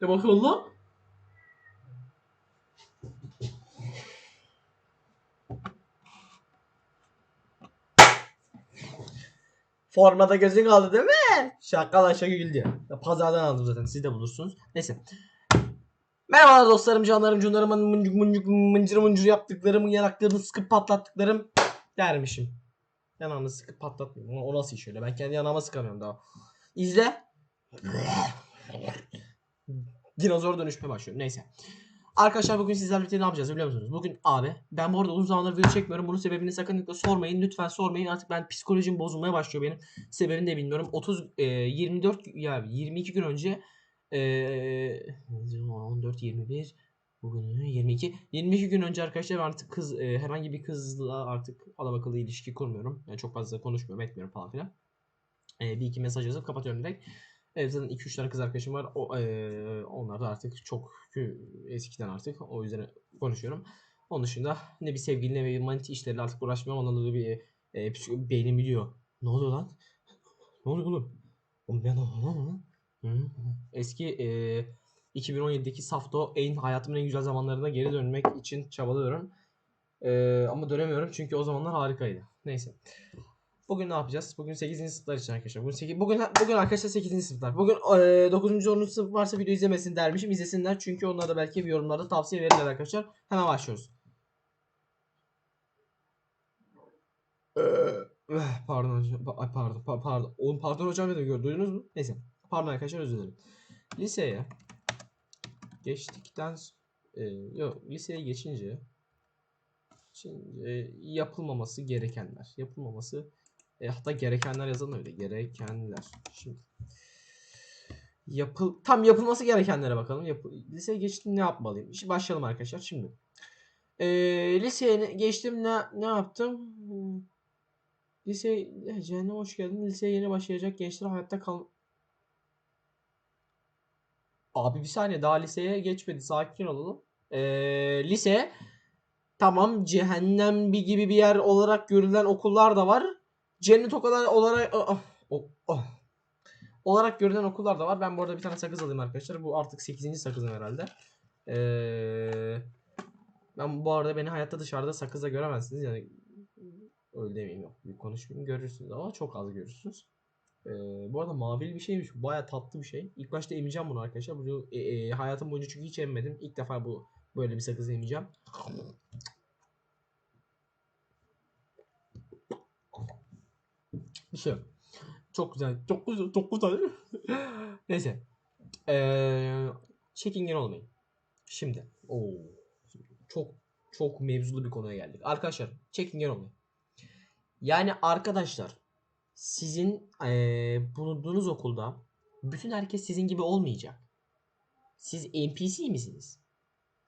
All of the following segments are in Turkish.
Ne bakıyorsun lan? Formada gözün kaldı değil mi? Şaka lan şaka güldü. Pazardan aldım zaten siz de bulursunuz. Neyse. Merhabalar dostlarım, canlarım, cunlarım, mıncık mıncık mıncır mıncır yaptıklarım, yanaklarını sıkıp patlattıklarım dermişim. Yanağını sıkıp patlatmıyorum. O nasıl iş öyle? Ben kendi yanağıma sıkamıyorum daha. İzle. Dinozor dönüşmeye başlıyor. Neyse. Arkadaşlar bugün sizlerle birlikte ne yapacağız biliyor musunuz? Bugün abi ben bu arada uzun zamandır video çekmiyorum. Bunun sebebini sakın sormayın. Lütfen sormayın. Artık ben psikolojim bozulmaya başlıyor benim. Sebebini de bilmiyorum. 30 e, 24 ya 22 gün önce e, 14 21 bugün 22 22 gün önce arkadaşlar artık kız e, herhangi bir kızla artık adam akıllı ilişki kurmuyorum. Yani çok fazla konuşmuyorum, etmiyorum falan filan. E, bir iki mesaj yazıp kapatıyorum direkt. Evet zaten 2-3 tane kız arkadaşım var. O, eee, onlar da artık çok eskiden artık. O yüzden konuşuyorum. Onun dışında ne bir sevgili ne bir manit işleriyle artık uğraşmıyorum. Ondan dolayı bir e, beynim biliyor. Ne oluyor lan? Ne oluyor oğlum? Oğlum ben hı. Eski eee 2017'deki Safto en hayatımın en güzel zamanlarına geri dönmek için çabalıyorum. Eee, ama dönemiyorum çünkü o zamanlar harikaydı. Neyse. Bugün ne yapacağız? Bugün 8. sınıflar için arkadaşlar. Bugün 8, bugün bugün arkadaşlar 8. sınıflar. Bugün e, 9. 10. sınıf varsa video izlemesin dermişim. İzlesinler çünkü onlar da belki yorumlarda tavsiye verirler arkadaşlar. Hemen başlıyoruz. Ee, pardon hocam. Pardon. pa- pardon. Oğlum pardon hocam dedim. gör- Duydunuz mu? Neyse. Pardon arkadaşlar özür dilerim. Liseye geçtikten e, yok liseye geçince Şimdi yapılmaması gerekenler. Yapılmaması e, hatta gerekenler yazalım öyle. Gerekenler. Şimdi yapıl tam yapılması gerekenlere bakalım. Yapı, liseye geçtim ne yapmalıyım? Şimdi başlayalım arkadaşlar şimdi. E, liseye geçtim ne ne yaptım? Lise eh, cehenneme hoş geldin. Liseye yeni başlayacak gençler hayatta kal Abi bir saniye daha liseye geçmedi. Sakin olalım. E, lise Tamam cehennem bir gibi bir yer olarak görülen okullar da var. Cennet o kadar olarak ah, oh, oh. olarak görülen okullar da var. Ben bu arada bir tane sakız alayım arkadaşlar. Bu artık 8. sakızım herhalde. Ee, ben bu arada beni hayatta dışarıda sakızla göremezsiniz. Yani öyle demeyeyim yok. Bir konuşmayayım görürsünüz ama çok az görürsünüz. Ee, bu arada mavili bir şeymiş. Baya tatlı bir şey. İlk başta emeceğim bunu arkadaşlar. Bunu e, e, hayatım boyunca çünkü hiç emmedim. İlk defa bu böyle bir sakız emeceğim. Bir şey yok. Çok güzel. Çok güzel. Çok güzel. Neyse. Ee, çekingen olmayın. Şimdi. Oo. Çok çok mevzulu bir konuya geldik. Arkadaşlar çekingen olmayın. Yani arkadaşlar sizin ee, bulunduğunuz okulda bütün herkes sizin gibi olmayacak. Siz NPC misiniz?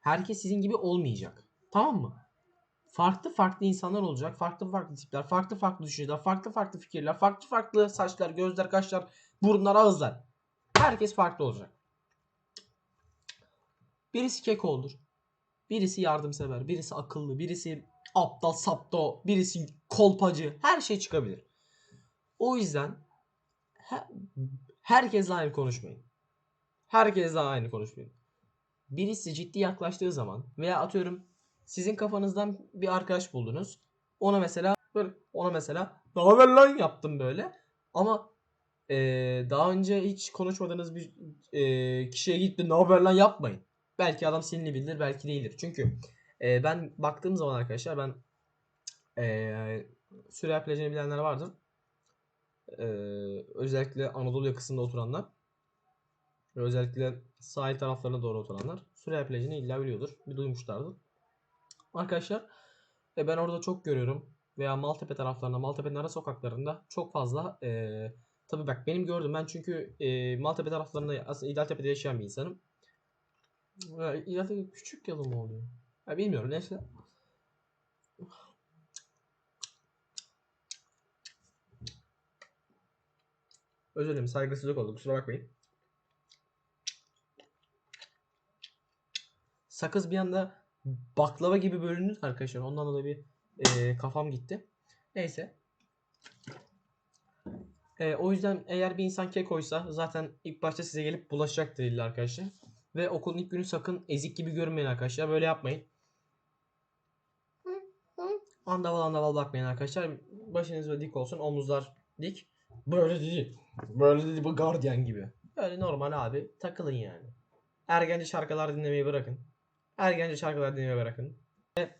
Herkes sizin gibi olmayacak. Tamam mı? Farklı farklı insanlar olacak. Farklı farklı tipler, farklı farklı düşünceler, farklı farklı fikirler, farklı farklı saçlar, gözler, kaşlar, burunlar, ağızlar. Herkes farklı olacak. Birisi kekoldur. Birisi yardımsever, birisi akıllı, birisi aptal sapto, birisi kolpacı. Her şey çıkabilir. O yüzden he- herkesle aynı konuşmayın. Herkesle aynı konuşmayın. Birisi ciddi yaklaştığı zaman veya atıyorum sizin kafanızdan bir arkadaş buldunuz. Ona mesela böyle ona mesela ne haber lan yaptım böyle. Ama eee, daha önce hiç konuşmadığınız bir eee, kişiye de ne haber lan yapmayın. Belki adam sinirli bilir, belki değildir. Çünkü eee, ben baktığım zaman arkadaşlar ben eee Süreyya plajını bilenler vardır. Eee, özellikle Anadolu yakasında oturanlar. Özellikle sahil taraflarına doğru oturanlar. Süreyya plajını illa biliyordur. Bir duymuşlardır. Arkadaşlar e, ben orada çok görüyorum veya Maltepe taraflarında, Maltepe'nin ara sokaklarında çok fazla e, tabii bak benim gördüm ben çünkü e, Maltepe taraflarında aslında İdaltepe'de yaşayan bir insanım. E, İdaltepe küçük yalı mı oluyor? Ya bilmiyorum neyse. Özür dilerim saygısızlık oldu kusura bakmayın. Sakız bir anda baklava gibi bölündü arkadaşlar. Ondan dolayı bir e, kafam gitti. Neyse. E, o yüzden eğer bir insan kekoysa zaten ilk başta size gelip bulaşacaktır illa arkadaşlar. Ve okulun ilk günü sakın ezik gibi görünmeyin arkadaşlar. Böyle yapmayın. Andaval andaval bakmayın arkadaşlar. Başınız böyle dik olsun. Omuzlar dik. Böyle değil. Böyle değil. Bu gardiyan gibi. Böyle normal abi. Takılın yani. Ergence şarkılar dinlemeyi bırakın. Ergence şarkılar dinlemeyi bırakın. Ve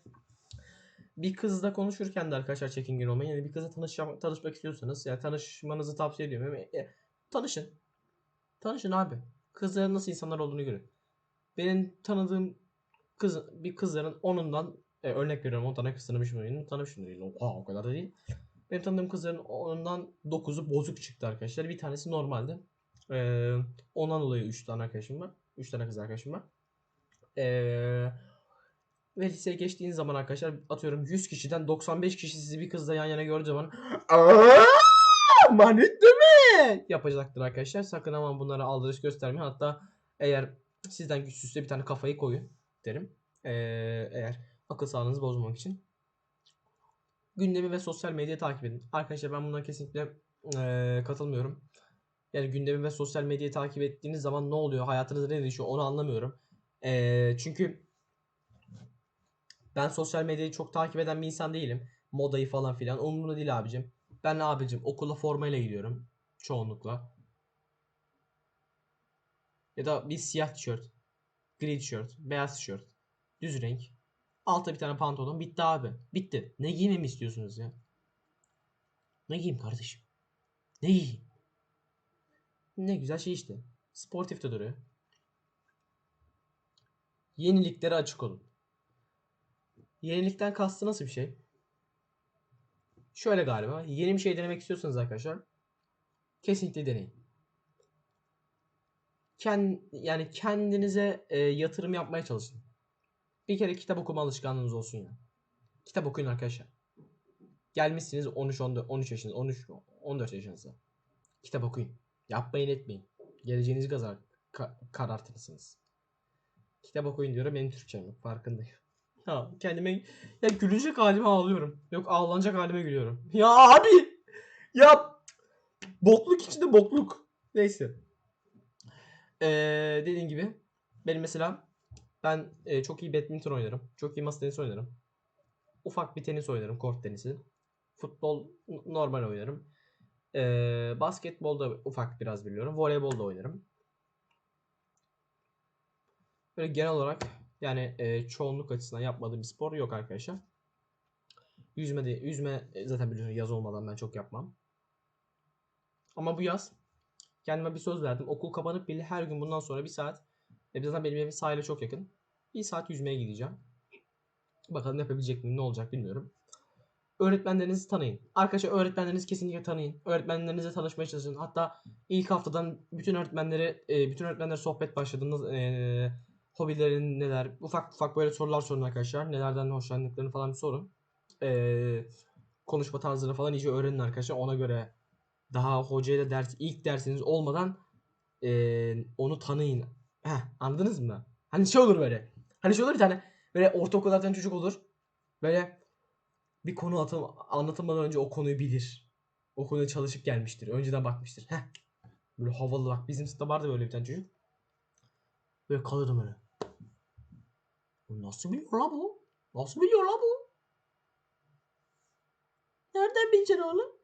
bir kızla konuşurken de arkadaşlar çekingin olmayın. Yani bir kızla tanışmak, tanışmak istiyorsanız yani tanışmanızı tavsiye ediyorum. Yani, tanışın. Tanışın abi. Kızların nasıl insanlar olduğunu görün. Benim tanıdığım kız bir kızların onundan e, örnek veriyorum 10 tane kız tanımışım benim tanımışım değil. O kadar da değil. Benim tanıdığım kızların ondan 9'u bozuk çıktı arkadaşlar. Bir tanesi normalde. Ee, ondan dolayı 3 tane arkadaşım var. 3 tane kız arkadaşım var. Ee, ve liseye geçtiğiniz zaman arkadaşlar atıyorum 100 kişiden 95 kişi sizi bir kızla yan yana gördüğü zaman "Aa, Manet değil mi? Yapacaktır arkadaşlar. Sakın ama bunlara aldırış göstermeyin. Hatta eğer sizden güçsüzse bir tane kafayı koyun derim. Ee, eğer akıl sağlığınızı bozmamak için. Gündemi ve sosyal medyayı takip edin. Arkadaşlar ben buna kesinlikle eee, katılmıyorum. Yani gündemi ve sosyal medyayı takip ettiğiniz zaman ne oluyor? Hayatınızda ne değişiyor? Onu anlamıyorum. Eee, çünkü ben sosyal medyayı çok takip eden bir insan değilim. Modayı falan filan. Umurumda değil abicim. Ben abicim okula formayla gidiyorum. Çoğunlukla. Ya da bir siyah tişört. Gri tişört. Beyaz tişört. Düz renk. Altta bir tane pantolon. Bitti abi. Bitti. Ne giymemi istiyorsunuz ya? Ne giyeyim kardeşim? Ne giyeyim? Ne güzel şey işte. Sportif de duruyor. Yeniliklere açık olun. Yenilikten kastı nasıl bir şey? Şöyle galiba. Yeni bir şey denemek istiyorsanız arkadaşlar kesinlikle deneyin. Kend, yani kendinize e, yatırım yapmaya çalışın. Bir kere kitap okuma alışkanlığınız olsun ya. Kitap okuyun arkadaşlar. Gelmişsiniz 13 14 13 yaşınız 13 14 yaşınızda. Kitap okuyun. Yapmayın etmeyin. Geleceğinizi kazar, ka- karartırsınız. Kitap okuyun diyorum benim Türkçem yok farkındayım. Ya kendime ya gülecek halime ağlıyorum. Yok ağlanacak halime gülüyorum. Ya abi ya bokluk içinde bokluk. Neyse. Ee, dediğim gibi benim mesela ben e, çok iyi badminton oynarım. Çok iyi masa tenisi oynarım. Ufak bir tenis oynarım. Kort tenisi. Futbol normal oynarım. Ee, basketbolda ufak biraz biliyorum. Voleybolda oynarım. Böyle genel olarak yani e, çoğunluk açısından yapmadığım bir spor yok arkadaşlar. Yüzme de yüzme e, zaten biliyorsunuz yaz olmadan ben çok yapmam. Ama bu yaz kendime bir söz verdim. Okul kapanıp bile her gün bundan sonra bir saat e, zaten benim evim sahile çok yakın. Bir saat yüzmeye gideceğim. Bakalım yapabilecek miyim ne olacak bilmiyorum. Öğretmenlerinizi tanıyın. Arkadaşlar öğretmenlerinizi kesinlikle tanıyın. Öğretmenlerinizle tanışmaya çalışın. Hatta ilk haftadan bütün öğretmenlere e, bütün öğretmenlere sohbet başladığında e, hobilerin neler ufak ufak böyle sorular sorun arkadaşlar. Nelerden hoşlandıklarını falan bir sorun. E, konuşma tarzını falan iyice öğrenin arkadaşlar. Ona göre daha hocaya da ders ilk dersiniz olmadan e, onu tanıyın. Heh, anladınız mı? Hani şey olur böyle. Hani şey olur bir tane böyle ortaokullardan çocuk olur. Böyle bir konu atım, anlatılmadan önce o konuyu bilir. O konuya çalışıp gelmiştir. Önceden bakmıştır. Heh. Böyle havalı bak. Bizim sınıfta vardı böyle bir tane çocuk. Böyle kalırdım öyle. Nasıl biliyor la bu? Nasıl biliyor la bu? Nereden bileceksin oğlum?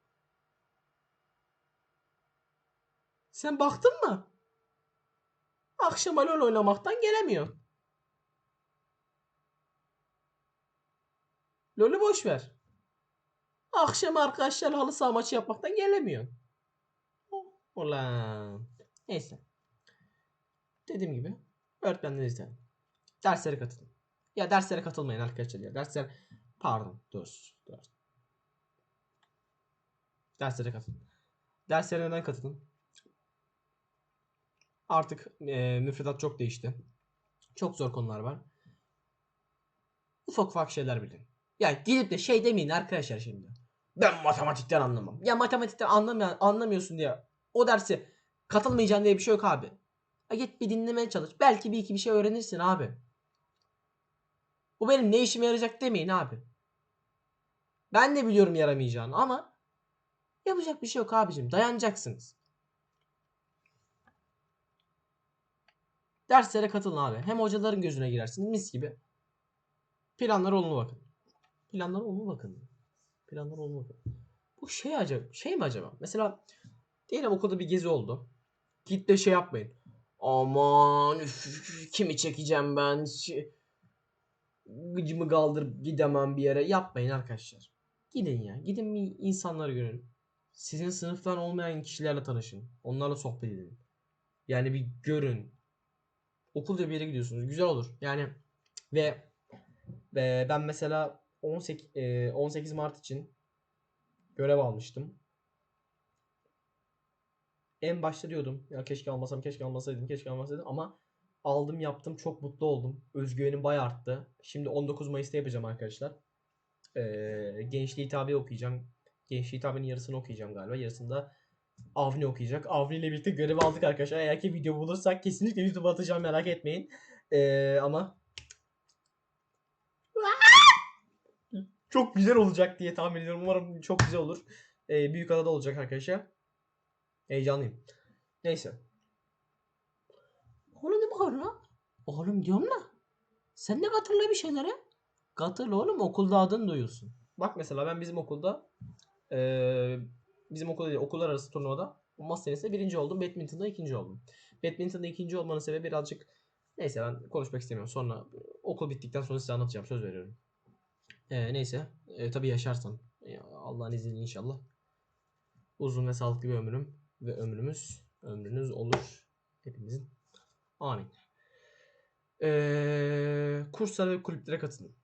Sen baktın mı? Akşam LoL oynamaktan gelemiyor. LoL'ü boş ver. Akşam arkadaşlar halı saha maçı yapmaktan gelemiyor. Ulan. Neyse. Dediğim gibi öğretmenleri tanıyın. Derslere katılın. Ya derslere katılmayın arkadaşlar ya. Dersler pardon dur dur. Derslere katılın. Derslere neden katılın? Artık e, müfredat çok değişti. Çok zor konular var. Ufak ufak şeyler bilin. Ya gidip de şey demeyin arkadaşlar şimdi. Ben matematikten anlamam. Ya matematikten anlamayan, anlamıyorsun diye o dersi katılmayacaksın diye bir şey yok abi. Ya git bir dinlemeye çalış. Belki bir iki bir şey öğrenirsin abi. Bu benim ne işime yarayacak demeyin abi. Ben de biliyorum yaramayacağını ama yapacak bir şey yok abicim. Dayanacaksınız. Derslere katılın abi. Hem hocaların gözüne girersiniz mis gibi. Planlara olumlu bakın. Planlara olumlu bakın. Planlara olumlu bakın. Bu şey acaba şey mi acaba? Mesela diyelim okulda bir gezi oldu. Git de şey yapmayın. Aman üf, kimi çekeceğim ben? Gıcımı kaldırıp gidemem bir yere. Yapmayın arkadaşlar. Gidin ya. Gidin bir insanları görün. Sizin sınıftan olmayan kişilerle tanışın. Onlarla sohbet edin. Yani bir görün. Okulda bir yere gidiyorsunuz. Güzel olur. Yani ve, ve ben mesela 18 e, 18 Mart için görev almıştım. En başta diyordum ya keşke almasam, keşke almasaydım, keşke almasaydım ama aldım, yaptım, çok mutlu oldum. Özgüvenim bayağı arttı. Şimdi 19 Mayıs'ta yapacağım arkadaşlar. Ee, Gençliği Hitabe okuyacağım. Gençliği Hitabe'nin yarısını okuyacağım galiba. Yarısında Avni okuyacak. Avni ile birlikte görev aldık arkadaşlar. Eğer ki video bulursak kesinlikle YouTube'a atacağım merak etmeyin. Ee, ama çok güzel olacak diye tahmin ediyorum. Umarım çok güzel olur. Ee, büyük adada olacak arkadaşlar. Heyecanlıyım. Neyse. Lan? Oğlum diyorum la. Sen de katırla bir şeylere. Katıl oğlum okulda adın duyulsun. Bak mesela ben bizim okulda eee bizim okulda değil okullar arası turnuvada masa tenisinde birinci oldum. Badminton'da ikinci oldum. Badminton'da ikinci olmanın sebebi birazcık neyse ben konuşmak istemiyorum. Sonra okul bittikten sonra size anlatacağım. Söz veriyorum. Eee, neyse. Eee, tabii yaşarsam. Ya, Allah'ın izniyle inşallah. Uzun ve sağlıklı bir ömrüm ve ömrümüz ömrünüz olur hepimizin. Amin. Eee kurslara ve kulüplere katılın.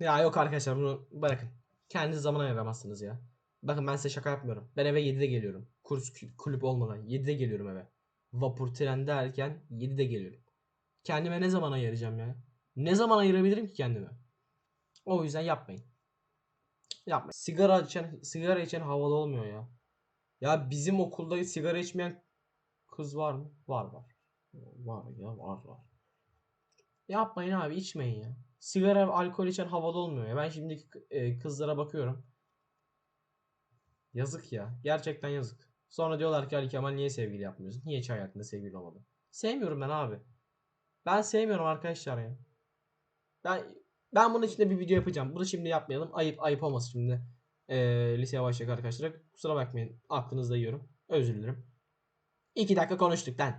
Ya yok arkadaşlar bunu bırakın. Kendiniz zaman ayıramazsınız ya. Bakın ben size şaka yapmıyorum. Ben eve 7'de geliyorum. Kurs kulüp olmadan 7'de geliyorum eve. Vapur tren derken 7'de geliyorum. Kendime ne zaman ayıracağım ya? Ne zaman ayırabilirim ki kendime? O yüzden yapmayın. Yapmayın. Sigara içen sigara içen havalı olmuyor ya. Ya bizim okulda sigara içmeyen kız var mı? Var var. Var ya var var. Yapmayın abi içmeyin ya. Sigara alkol içen havalı olmuyor ya. Ben şimdiki e, kızlara bakıyorum. Yazık ya. Gerçekten yazık. Sonra diyorlar ki Ali Kemal niye sevgili yapmıyorsun? Niye hiç hayatında sevgili olmadın? Sevmiyorum ben abi. Ben sevmiyorum arkadaşlar ya. Ben ben bunun için de bir video yapacağım. Bunu şimdi yapmayalım. Ayıp ayıp olmasın şimdi. Ee, liseye başlayacak arkadaşlar. Kusura bakmayın. Aklınızda yiyorum. Özür dilerim. İki dakika konuştuk lan.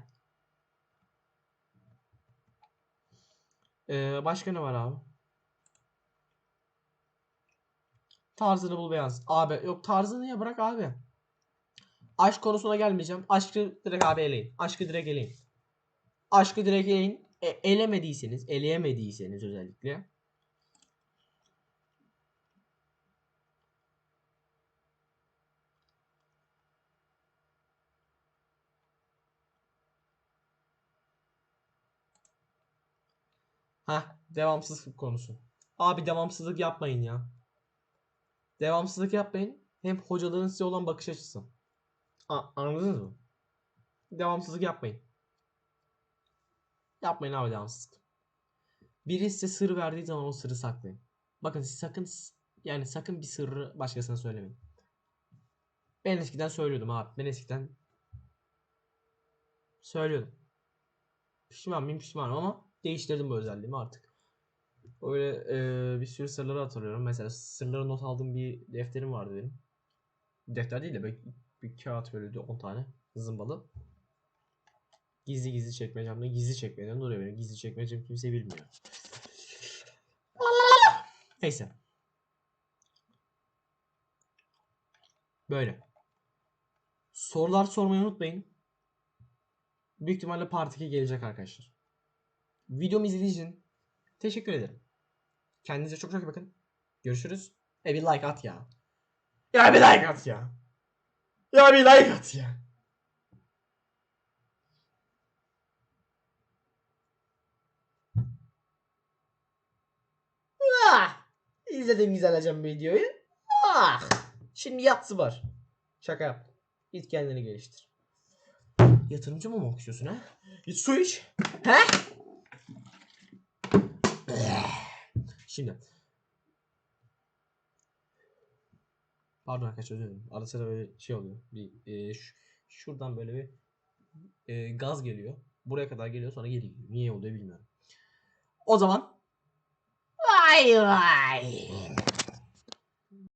Ee, başka ne var abi? Tarzını bul beğensin. Abi yok tarzını ya bırak abi. Aşk konusuna gelmeyeceğim. Aşkı direkt abi eleyin. Aşkı direkt eleyin. Aşkı direkt eleyin. E, elemediyseniz, eleyemediyseniz özellikle. Ha, devamsızlık konusu. Abi devamsızlık yapmayın ya. Devamsızlık yapmayın. Hem hocaların size olan bakış açısı. A- anladınız mı? Devamsızlık yapmayın. Yapmayın abi devamsızlık. Biri size sır verdiği zaman o sırrı saklayın. Bakın siz sakın yani sakın bir sırrı başkasına söylemeyin. Ben eskiden söylüyordum abi. Ben eskiden söylüyordum. Pişman mıyım pişmanım ama değiştirdim bu özelliğimi artık. Öyle e, bir sürü sırları hatırlıyorum. Mesela sırları not aldığım bir defterim vardı benim. Defter değil de böyle bir kağıt böyle 10 tane zımbalı. Gizli gizli çekmecemde gizli çekmecem duruyor benim. Gizli çekmecem kimse bilmiyor. Neyse. Böyle. Sorular sormayı unutmayın. Büyük ihtimalle Part 2 gelecek arkadaşlar. Videomu izlediğiniz için teşekkür ederim. Kendinize çok çok iyi bakın. Görüşürüz. E bir like at ya. Ya bir like at ya. Ya bir like at ya. Ah! İzledim güzel hocam videoyu. Ah! Şimdi yatsı var. Şaka yap. Git kendini geliştir. Yatırımcı mı olmak istiyorsun ha? Git su iç. He? Şimdi. Pardon arkadaşlar özür dilerim. Arada sırada böyle şey oluyor. Bir e, şuradan böyle bir e, gaz geliyor. buraya kadar geliyor sonra geri gidiyor. Niye oluyor bilmiyorum. O zaman vay vay.